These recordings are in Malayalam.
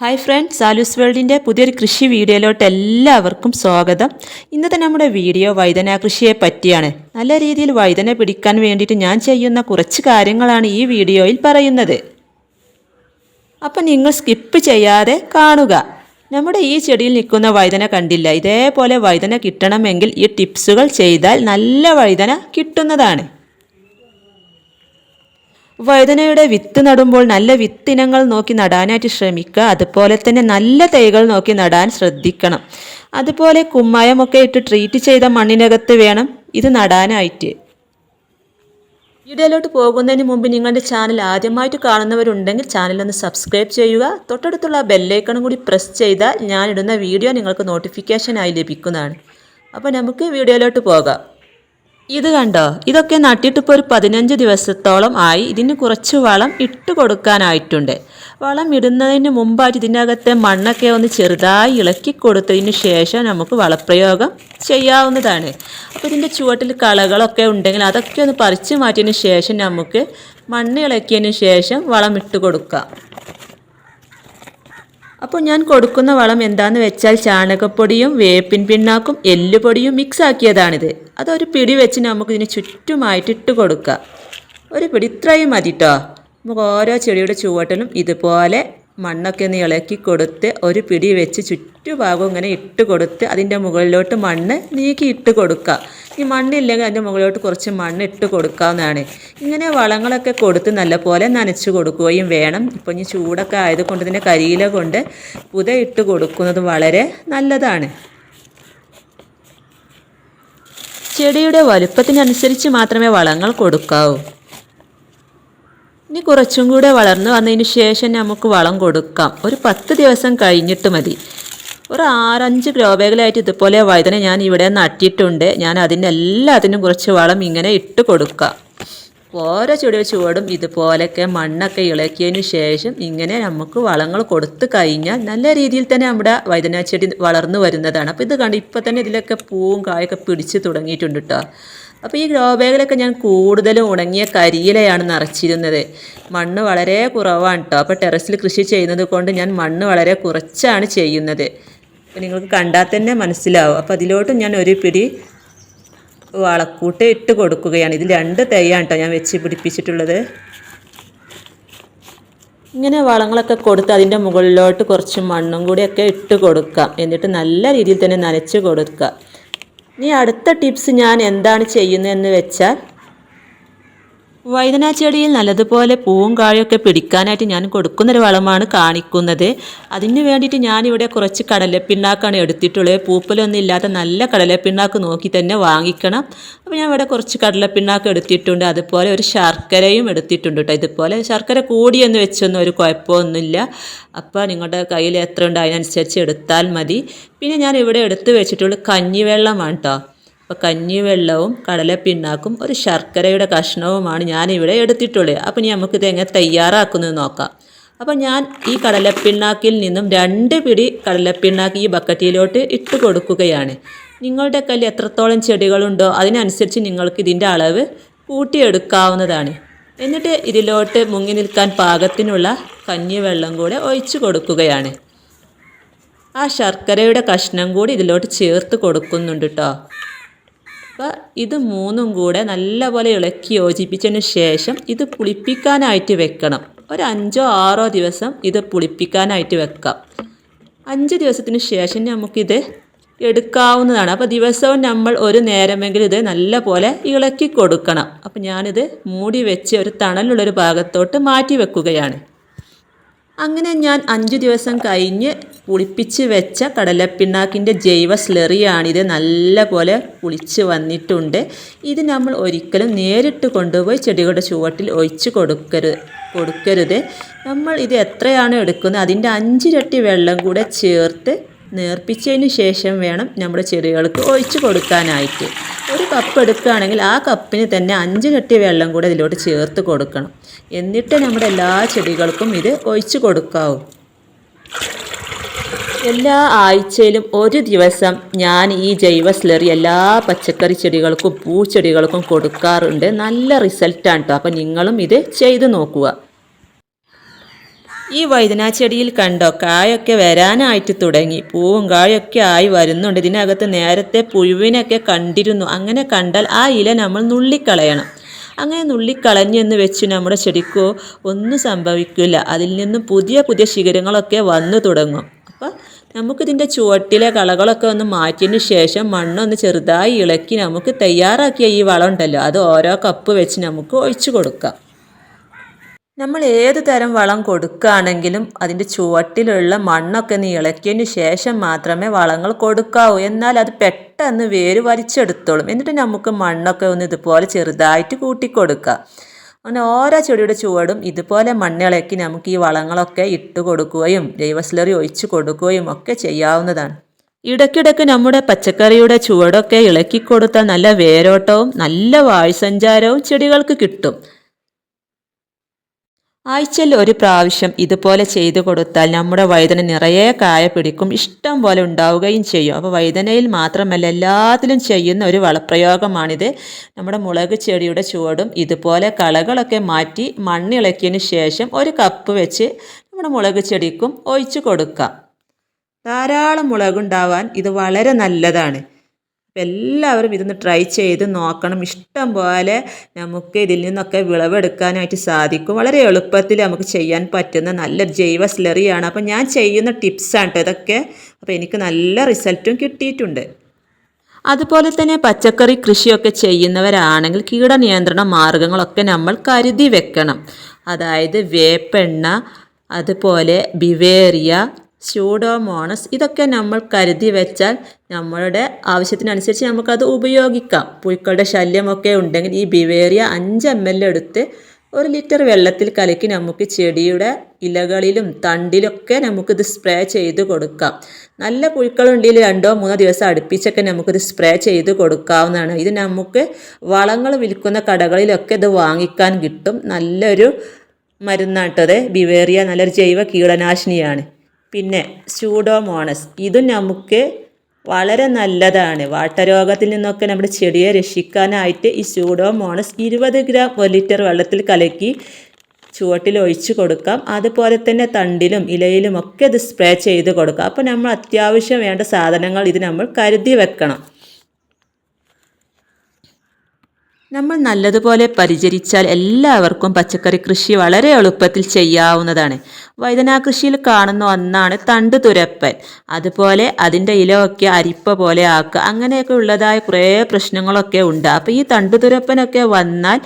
ഹായ് ഫ്രണ്ട്സ് സാലൂസ് വേൾഡിന്റെ പുതിയൊരു കൃഷി വീഡിയോയിലോട്ട് എല്ലാവർക്കും സ്വാഗതം. ഇന്നത്തെ നമ്മുടെ വീഡിയോ വൈദന കൃഷിയെ പറ്റിയാണ്. നല്ല രീതിയിൽ വൈദന പിടിക്കാൻ വേണ്ടിയിട്ട് ഞാൻ ചെയ്യുന്ന കുറച്ച് കാര്യങ്ങളാണ് ഈ വീഡിയോയിൽ പറയുന്നത്. അപ്പം നിങ്ങൾ സ്കിപ്പ് ചെയ്യാതെ കാണുക. നമ്മുടെ ഈ ചെടിയിൽ നിൽക്കുന്ന വൈതന കണ്ടില്ല. ഇതേപോലെ വൈതന കിട്ടണമെങ്കിൽ ഈ ടിപ്സുകൾ ചെയ്താൽ നല്ല വൈതന കിട്ടുന്നതാണ്. വഴുതനയുടെ വിത്ത് നടുമ്പോൾ നല്ല വിത്തിനങ്ങൾ നോക്കി നടാനായിട്ട് ശ്രമിക്കുക. അതുപോലെ തന്നെ നല്ല തൈകൾ നോക്കി നടാൻ ശ്രദ്ധിക്കണം. അതുപോലെ കുമ്മായമൊക്കെ ഇട്ട് ട്രീറ്റ് ചെയ്ത മണ്ണിനകത്ത് വേണം ഇത് നടാനായിട്ട്. വീഡിയോയിലോട്ട് പോകുന്നതിന് മുമ്പ് നിങ്ങളുടെ ചാനൽ ആദ്യമായിട്ട് കാണുന്നവരുണ്ടെങ്കിൽ ചാനൽ ഒന്ന് സബ്സ്ക്രൈബ് ചെയ്യുക. തൊട്ടടുത്തുള്ള ബെല്ലൈക്കണും കൂടി പ്രസ് ചെയ്താൽ ഞാനിടുന്ന വീഡിയോ നിങ്ങൾക്ക് നോട്ടിഫിക്കേഷനായി ലഭിക്കുന്നതാണ്. അപ്പോൾ നമുക്ക് വീഡിയോയിലോട്ട് പോകാം. ഇത് കണ്ടോ? ഇതൊക്കെ നട്ടിട്ടിപ്പോൾ ഒരു പതിനഞ്ച് ദിവസത്തോളം ആയി. ഇതിന് കുറച്ച് വളം ഇട്ട് കൊടുക്കാനായിട്ടുണ്ട്. വളം ഇടുന്നതിന് മുമ്പായിട്ട് ഇതിനകത്തെ മണ്ണൊക്കെ ഒന്ന് ചെറുതായി ഇളക്കി കൊടുത്തതിന് ശേഷം നമുക്ക് വളപ്രയോഗം ചെയ്യാവുന്നതാണ്. അപ്പോൾ ഇതിന്റെ ചുവട്ടിൽ കളകളൊക്കെ ഉണ്ടെങ്കിൽ അതൊക്കെ ഒന്ന് പറിച്ചു മാറ്റിയതിന് ശേഷം നമുക്ക് മണ്ണ് ഇളക്കിയതിന് ശേഷം വളം ഇട്ട് കൊടുക്കാം. അപ്പോൾ ഞാൻ കൊടുക്കുന്ന വളം എന്താണെന്ന് വെച്ചാൽ ചാണകപ്പൊടിയും വേപ്പിൻ പിണ്ണാക്കും എല്ലുപൊടിയും മിക്സ് ആക്കിയതാണിത്. അതൊരു പിടി വെച്ച് നമുക്ക് ഇതിന് ചുറ്റുമായിട്ട് ഇട്ട് കൊടുക്കുക. ഒരു പിടി ഇത്രയും മതി കേട്ടോ നമുക്ക് ഓരോ ചെടിയുടെ ചുവട്ടിലും ഇതുപോലെ മണ്ണൊക്കെ ഒന്ന് ഇളക്കി കൊടുത്ത് ഒരു പിടി വെച്ച് ചുറ്റുഭാഗം ഇങ്ങനെ ഇട്ട് കൊടുത്ത് അതിന്റെ മുകളിലോട്ട് മണ്ണ് നീക്കി ഇട്ട് കൊടുക്കുക. ഈ മണ്ണില്ലെങ്കിൽ അതിന്റെ മുകളിലോട്ട് കുറച്ച് മണ്ണ് ഇട്ട് കൊടുക്കാവുന്നതാണ്. ഇങ്ങനെ വളങ്ങളൊക്കെ കൊടുത്ത് നല്ലപോലെ നനച്ച് കൊടുക്കുകയും വേണം. ഇപ്പം ഇനി ചൂടൊക്കെ ആയതുകൊണ്ട് ഇതിന്റെ കരിയില കൊണ്ട് പുത ഇട്ട് കൊടുക്കുന്നത് വളരെ നല്ലതാണ്. ചെടിയുടെ വലുപ്പത്തിനനുസരിച്ച് മാത്രമേ വളങ്ങൾ കൊടുക്കാവൂ. ഇനി കുറച്ചും കൂടെ വളർന്നു വന്നതിന് ശേഷം നമുക്ക് വളം കൊടുക്കാം. ഒരു പത്ത് ദിവസം കഴിഞ്ഞിട്ട് മതി. ഒരു ആറഞ്ച് ഗ്രോ ബാഗിലായിട്ട് ഇതുപോലെ വഴുതന ഞാൻ ഇവിടെ നട്ടിട്ടുണ്ട്. ഞാൻ അതിന് എല്ലാത്തിനും കുറച്ച് വളം ഇങ്ങനെ ഇട്ട് കൊടുക്കാം. ഓരോ ചെടിയുടെ ചുവടും ഇതുപോലെയൊക്കെ മണ്ണൊക്കെ ഇളക്കിയതിന് ശേഷം ഇങ്ങനെ നമുക്ക് വളങ്ങൾ കൊടുത്തു കഴിഞ്ഞാൽ നല്ല രീതിയിൽ തന്നെ നമ്മുടെ വഴുതന ചെടി വളർന്നു വരുന്നതാണ്. അപ്പോൾ ഇത് കണ്ട് ഇപ്പോൾ തന്നെ ഇതിലൊക്കെ പൂവും കായൊക്കെ പിടിച്ച് തുടങ്ങിയിട്ടുണ്ട് കേട്ടോ അപ്പോൾ ഈ ഗ്രോ ബാഗിലൊക്കെ ഞാൻ കൂടുതലും ഉണങ്ങിയ കരിയിലയാണ് നിറച്ചിരുന്നത്. മണ്ണ് വളരെ കുറവാണ് കേട്ടോ അപ്പോൾ ടെറസിൽ കൃഷി ചെയ്യുന്നത് കൊണ്ട് ഞാൻ മണ്ണ് വളരെ കുറച്ചാണ് ചെയ്യുന്നത്. അപ്പോൾ നിങ്ങൾക്ക് കണ്ടാൽ തന്നെ മനസ്സിലാവും. അപ്പോൾ അതിലോട്ടും ഞാൻ ഒരു പിടി വളക്കൂട്ട് ഇട്ട് കൊടുക്കുകയാണ്. ഇതിൽ രണ്ട് തൈയാണ് കേട്ടോ ഞാൻ വെച്ച് പിടിപ്പിച്ചിട്ടുള്ളത്. ഇങ്ങനെ വളങ്ങളൊക്കെ കൊടുത്ത് അതിന്റെ മുകളിലോട്ട് കുറച്ച് മണ്ണും കൂടിയൊക്കെ ഇട്ട് കൊടുക്കാം. എന്നിട്ട് നല്ല രീതിയിൽ തന്നെ നനച്ച് കൊടുക്കുക ഇനി അടുത്ത ടിപ്സ് ഞാൻ എന്താണ് ചെയ്യുന്നതെന്ന് വെച്ചാൽ വഴുതന ചെടിയിൽ നല്ലതുപോലെ പൂവും കായൊക്കെ പിടിക്കാനായിട്ട് ഞാൻ കൊടുക്കുന്നൊരു വളമാണ് കാണിക്കുന്നത്. അതിന് വേണ്ടിയിട്ട് ഞാനിവിടെ കുറച്ച് കടലപ്പിണ്ണാക്കാണ് എടുത്തിട്ടുള്ളത്. പൂപ്പലൊന്നും ഇല്ലാത്ത നല്ല കടലപ്പിണ്ണാക്ക് നോക്കി തന്നെ വാങ്ങിക്കണം. അപ്പോൾ ഞാൻ ഇവിടെ കുറച്ച് കടലപ്പിണ്ണാക്ക് എടുത്തിട്ടുണ്ട്. അതുപോലെ ഒരു ശർക്കരയും എടുത്തിട്ടുണ്ട് കേട്ടോ. ഇതുപോലെ ശർക്കര കൂടിയെന്ന് വെച്ചൊന്നും ഒരു കുഴപ്പമൊന്നുമില്ല. അപ്പോൾ നിങ്ങളുടെ കയ്യിൽ എത്ര ഉണ്ട് അതിനനുസരിച്ച് എടുത്താൽ മതി. പിന്നെ ഞാൻ ഇവിടെ എടുത്ത് വെച്ചിട്ടുള്ള കഞ്ഞിവെള്ളമാണ് കേട്ടോ. അപ്പോൾ കഞ്ഞിവെള്ളവും കടലപ്പിണ്ണാക്കും ഒരു ശർക്കരയുടെ കഷ്ണവുമാണ് ഞാനിവിടെ എടുത്തിട്ടുള്ളത്. അപ്പോൾ ഇനി നമുക്കിത് എങ്ങനെ തയ്യാറാക്കുന്നത് നോക്കാം. അപ്പോൾ ഞാൻ ഈ കടലപ്പിണ്ണാക്കിൽ നിന്നും രണ്ട് പിടി കടലപ്പിണ്ണാക്ക് ഈ ബക്കറ്റിലോട്ട് ഇട്ട് കൊടുക്കുകയാണ്. നിങ്ങളുടെ കയ്യിൽ എത്രത്തോളം ചെടികളുണ്ടോ അതിനനുസരിച്ച് നിങ്ങൾക്ക് ഇതിന്റെ അളവ് കൂട്ടിയെടുക്കാവുന്നതാണ്. എന്നിട്ട് ഇതിലോട്ട് മുങ്ങി നിൽക്കാൻ പാകത്തിനുള്ള കഞ്ഞിവെള്ളം കൂടെ ഒഴിച്ചു കൊടുക്കുകയാണ്. ആ ശർക്കരയുടെ കഷ്ണം കൂടി ഇതിലോട്ട് ചേർത്ത് കൊടുക്കുന്നുണ്ട് കേട്ടോ അപ്പോൾ ഇത് മൂന്നും കൂടെ നല്ലപോലെ ഇളക്കി യോജിപ്പിച്ചതിന് ശേഷം ഇത് പുളിപ്പിക്കാനായിട്ട് വെക്കണം. ഒരു അഞ്ചോ ആറോ ദിവസം ഇത് പുളിപ്പിക്കാനായിട്ട് വെക്കാം. അഞ്ച് ദിവസത്തിന് ശേഷം നമുക്കിത് എടുക്കാവുന്നതാണ്. അപ്പോൾ ദിവസവും നമ്മൾ ഒരു നേരമെങ്കിലും ഇത് നല്ല പോലെ ഇളക്കി കൊടുക്കണം. അപ്പോൾ ഞാനിത് മൂടി വെച്ച് ഒരു തണലുള്ളൊരു ഭാഗത്തോട്ട് മാറ്റി വെക്കുകയാണ്. അങ്ങനെ ഞാൻ അഞ്ച് ദിവസം കഴിഞ്ഞ് പുളിപ്പിച്ച് വെച്ച കടലപ്പിണ്ണാക്കിന്റെ ജൈവ സ്ലെറിയാണിത് നല്ല പോലെ പുളിച്ച് വന്നിട്ടുണ്ട്. ഇത് നമ്മൾ ഒരിക്കലും നേരിട്ട് കൊണ്ടുപോയി ചെടികളുടെ ചുവട്ടിൽ ഒഴിച്ച് കൊടുക്കരുത് കൊടുക്കരുത്. നമ്മൾ ഇത് എത്രയാണ് എടുക്കുന്നത് അതിന്റെ അഞ്ചിരട്ടി വെള്ളം കൂടെ ചേർത്ത് നേർപ്പിച്ചതിന് ശേഷം വേണം നമ്മുടെ ചെടികൾക്ക് ഒഴിച്ചു കൊടുക്കാനായിട്ട്. ഒരു കപ്പ് എടുക്കുകയാണെങ്കിൽ ആ കപ്പിന് തന്നെ അഞ്ച് അഞ്ചിരട്ടി വെള്ളം കൂടെ ഇതിലോട്ട് ചേർത്ത് കൊടുക്കണം. എന്നിട്ട് നമ്മുടെ എല്ലാ ചെടികൾക്കും ഇത് ഒഴിച്ചു കൊടുക്കാവും. എല്ലാ ആഴ്ചയിലും ഒരു ദിവസം ഞാൻ ഈ ജൈവ സ്ലറി എല്ലാ പച്ചക്കറി ചെടികൾക്കും പൂച്ചെടികൾക്കും കൊടുക്കാറുണ്ട്. നല്ല റിസൾട്ടാണ് കേട്ടോ അപ്പോൾ നിങ്ങളും ഇത് ചെയ്ത് നോക്കുക. ഈ വൈദനാച്ചെടിയിൽ ചെടിയിൽ കണ്ടോ? കായൊക്കെ വരാനായിട്ട് തുടങ്ങി. പൂവും കായൊക്കെ ആയി വരുന്നുണ്ട്. ഇതിനകത്ത് നേരത്തെ പുഴുവിനൊക്കെ കണ്ടിരുന്നു. അങ്ങനെ കണ്ടാൽ ആ ഇല നമ്മൾ നുള്ളിക്കളയണം. അങ്ങനെ നുള്ളിക്കളഞ്ഞെന്ന് വെച്ച് നമ്മുടെ ചെടിക്കോ ഒന്നും സംഭവിക്കില്ല. അതിൽ നിന്നും പുതിയ പുതിയ ശിഖരങ്ങളൊക്കെ വന്നു തുടങ്ങും. അപ്പോൾ നമുക്കിതിന്റെ ചുവട്ടിലെ കളകളൊക്കെ ഒന്ന് മാറ്റിയതിന് ശേഷം മണ്ണൊന്ന് ചെറുതായി ഇളക്കി നമുക്ക് തയ്യാറാക്കിയ ഈ വളം ഉണ്ടല്ലോ. അത് ഓരോ കപ്പ് വെച്ച് നമുക്ക് ഒഴിച്ചു കൊടുക്കാം. നമ്മൾ ഏത് തരം വളം കൊടുക്കുകയാണെങ്കിലും അതിന്റെ ചുവട്ടിലുള്ള മണ്ണൊക്കെ ഒന്ന് ഇളക്കിയതിന് ശേഷം മാത്രമേ വളങ്ങൾ കൊടുക്കാവൂ. എന്നാൽ അത് പെട്ടെന്ന് വേര് വലിച്ചെടുത്തോളും. എന്നിട്ട് നമുക്ക് മണ്ണൊക്കെ ഒന്ന് ഇതുപോലെ ചെറുതായിട്ട് കൂട്ടിക്കൊടുക്കാം. അങ്ങനെ ഓരോ ചെടിയുടെ ചുവടും ഇതുപോലെ മണ്ണിളക്കി നമുക്ക് ഈ വളങ്ങളൊക്കെ ഇട്ട് കൊടുക്കുകയും ജൈവസ്ലറി ഒഴിച്ച് കൊടുക്കുകയും ഒക്കെ ചെയ്യാവുന്നതാണ്. ഇടയ്ക്കിടയ്ക്ക് നമ്മുടെ പച്ചക്കറിയുടെ ചുവടൊക്കെ ഇളക്കി കൊടുത്താൽ നല്ല വേരോട്ടവും നല്ല വായുസഞ്ചാരവും ചെടികൾക്ക് കിട്ടും. ആഴ്ചയിൽ ഒരു പ്രാവശ്യം ഇതുപോലെ ചെയ്തു കൊടുത്താൽ നമ്മുടെ വഴുതന നിറയെ കായ പിടിക്കും. ഇഷ്ടം പോലെ ഉണ്ടാവുകയും ചെയ്യും. അപ്പോൾ വഴുതനയിൽ മാത്രമല്ല എല്ലാത്തിലും ചെയ്യുന്ന ഒരു വളപ്രയോഗമാണിത്. നമ്മുടെ മുളക് ചെടിയുടെ ചുവടും ഇതുപോലെ കളകളൊക്കെ മാറ്റി മണ്ണിളക്കിയതിന് ശേഷം ഒരു കപ്പ് വെച്ച് നമ്മുടെ മുളക് ചെടിക്കും ഒഴിച്ചു കൊടുക്കാം. ധാരാളം മുളകുണ്ടാവാൻ ഇത് വളരെ നല്ലതാണ്. അപ്പം എല്ലാവരും ഇതൊന്ന് ട്രൈ ചെയ്ത് നോക്കണം. ഇഷ്ടം പോലെ നമുക്ക് ഇതിൽ നിന്നൊക്കെ വിളവെടുക്കാനായിട്ട് സാധിക്കും. വളരെ എളുപ്പത്തിൽ നമുക്ക് ചെയ്യാൻ പറ്റുന്ന നല്ല ജൈവ സ്ലറിയാണ് അപ്പം ഞാൻ ചെയ്യുന്ന ടിപ്സാണ് കേട്ടോ ഇതൊക്കെ. അപ്പോൾ എനിക്ക് നല്ല റിസൾട്ടും കിട്ടിയിട്ടുണ്ട്. അതുപോലെ തന്നെ പച്ചക്കറി കൃഷിയൊക്കെ ചെയ്യുന്നവരാണെങ്കിൽ കീടനിയന്ത്രണ മാർഗങ്ങളൊക്കെ നമ്മൾ കരുതി വെക്കണം. അതായത് വേപ്പെണ്ണ അതുപോലെ ബിവേറിയ സ്യൂഡോമോണസ് ഇതൊക്കെ നമ്മൾ കരുതി വെച്ചാൽ നമ്മളുടെ ആവശ്യത്തിനനുസരിച്ച് നമുക്കത് ഉപയോഗിക്കാം. പുഴുക്കളുടെ ശല്യമൊക്കെ ഉണ്ടെങ്കിൽ ഈ ബിവേറിയ അഞ്ച് എം എൽ എടുത്ത് ഒരു ലിറ്റർ വെള്ളത്തിൽ കലക്കി നമുക്ക് ചെടിയുടെ ഇലകളിലും തണ്ടിലൊക്കെ നമുക്കിത് സ്പ്രേ ചെയ്ത് കൊടുക്കാം. നല്ല പുഴുക്കളുണ്ടെങ്കിൽ രണ്ടോ മൂന്നോ ദിവസം അടുപ്പിച്ചൊക്കെ നമുക്കിത് സ്പ്രേ ചെയ്ത് കൊടുക്കാവുന്നതാണ്. ഇത് നമുക്ക് വളങ്ങൾ വിൽക്കുന്ന കടകളിലൊക്കെ ഇത് വാങ്ങിക്കാൻ കിട്ടും. നല്ലൊരു മരുന്നാട്ടത്. ബിവേറിയ നല്ലൊരു ജൈവ കീടനാശിനിയാണ്. പിന്നെ സ്യൂഡോമോണസ് ഇത് നമുക്ക് വളരെ നല്ലതാണ്. വാട്ടരോഗത്തിൽ നിന്നൊക്കെ നമ്മുടെ ചെടിയെ രക്ഷിക്കാനായിട്ട് ഈ സ്യൂഡോമോണസ് ഇരുപത് ഗ്രാം ഒരു ലിറ്റർ വെള്ളത്തിൽ കലക്കി ചുവട്ടിൽ ഒഴിച്ചു കൊടുക്കാം. അതുപോലെ തന്നെ തണ്ടിലും ഇലയിലും ഒക്കെ ഇത് സ്പ്രേ ചെയ്ത് കൊടുക്കാം. അപ്പോൾ നമ്മൾ അത്യാവശ്യം വേണ്ട സാധനങ്ങൾ ഇത് നമ്മൾ കരുതി വെക്കണം. നമ്മൾ നല്ലതുപോലെ പരിചരിച്ചാൽ എല്ലാവർക്കും പച്ചക്കറി കൃഷി വളരെ എളുപ്പത്തിൽ ചെയ്യാവുന്നതാണ്. വൈതനാ കൃഷിയിൽ കാണുന്ന ഒന്നാണ് തണ്ട് തുരപ്പൻ അതുപോലെ അതിന്റെ ഇലയൊക്കെ അരിപ്പ പോലെ ആക്കുക. അങ്ങനെയൊക്കെ ഉള്ളതായ കുറേ പ്രശ്നങ്ങളൊക്കെ ഉണ്ട്. അപ്പോൾ ഈ തണ്ട് തുരപ്പനൊക്കെ വന്നാൽ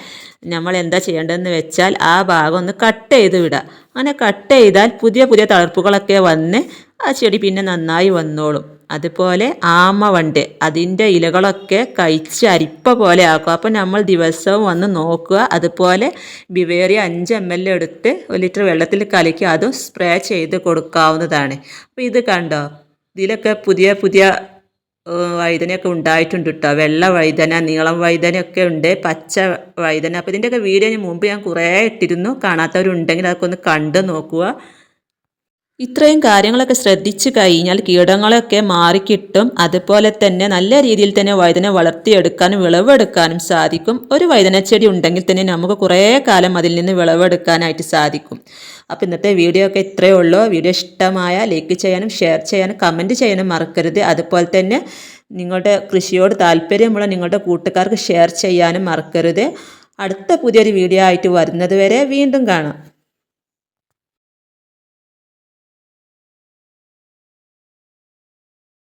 നമ്മൾ എന്താ ചെയ്യേണ്ടതെന്ന് വെച്ചാൽ ആ ഭാഗം ഒന്ന് കട്ട് ചെയ്ത് വിടുക. അങ്ങനെ കട്ട് ചെയ്താൽ പുതിയ പുതിയ തളർപ്പുകളൊക്കെ വന്ന് ആ ചെടി പിന്നെ നന്നായി വന്നോളും. അതുപോലെ ആമവണ്ട് അതിന്റെ ഇലകളൊക്കെ കഴിച്ച് അരിപ്പ പോലെ ആക്കും. അപ്പോൾ നമ്മൾ ദിവസവും വന്ന് നോക്കുക. അതുപോലെ ബിവേറിയ അഞ്ച് എം എൽ എടുത്ത് ഒരു ലിറ്റർ വെള്ളത്തിൽ കലക്കി അതും സ്പ്രേ ചെയ്ത് കൊടുക്കാവുന്നതാണ്. അപ്പോൾ ഇത് കണ്ടോ? ഇതിലൊക്കെ പുതിയ പുതിയ വഴുതനയൊക്കെ ഉണ്ടായിട്ടുണ്ട് കേട്ടോ വെള്ള വഴുതന നീളം വഴുതനയൊക്കെ ഉണ്ട് പച്ച വഴുതന. അപ്പോൾ ഇതിന്റെയൊക്കെ വീഡിയോ മുമ്പ് ഞാൻ കുറേ ഇട്ടിരുന്നു. കാണാത്തവരുണ്ടെങ്കിൽ അതൊക്കെ ഒന്ന് കണ്ട് നോക്കുക. ഇത്രയും കാര്യങ്ങളൊക്കെ ശ്രദ്ധിച്ചു കഴിഞ്ഞാൽ കീടങ്ങളൊക്കെ മാറിക്കിട്ടും. അതുപോലെ തന്നെ നല്ല രീതിയിൽ തന്നെ വഴുതന വളർത്തിയെടുക്കാനും വിളവെടുക്കാനും സാധിക്കും. ഒരു വഴുതനച്ചെടി ഉണ്ടെങ്കിൽ തന്നെ നമുക്ക് കുറേ കാലം അതിൽ നിന്ന് വിളവെടുക്കാനായിട്ട് സാധിക്കും. അപ്പോൾ ഇന്നത്തെ വീഡിയോ ഒക്കെ ഇത്രയേ ഉള്ളൂ. വീഡിയോ ഇഷ്ടമായ ലൈക്ക് ചെയ്യാനും ഷെയർ ചെയ്യാനും കമന്റ് ചെയ്യാനും മറക്കരുത്. അതുപോലെ തന്നെ നിങ്ങളുടെ കൃഷിയോട് താല്പര്യമുള്ള നിങ്ങളുടെ കൂട്ടുകാർക്ക് ഷെയർ ചെയ്യാനും മറക്കരുത്. അടുത്ത പുതിയൊരു വീഡിയോ ആയിട്ട് വരുന്നത് വരെ വീണ്ടും കാണാം.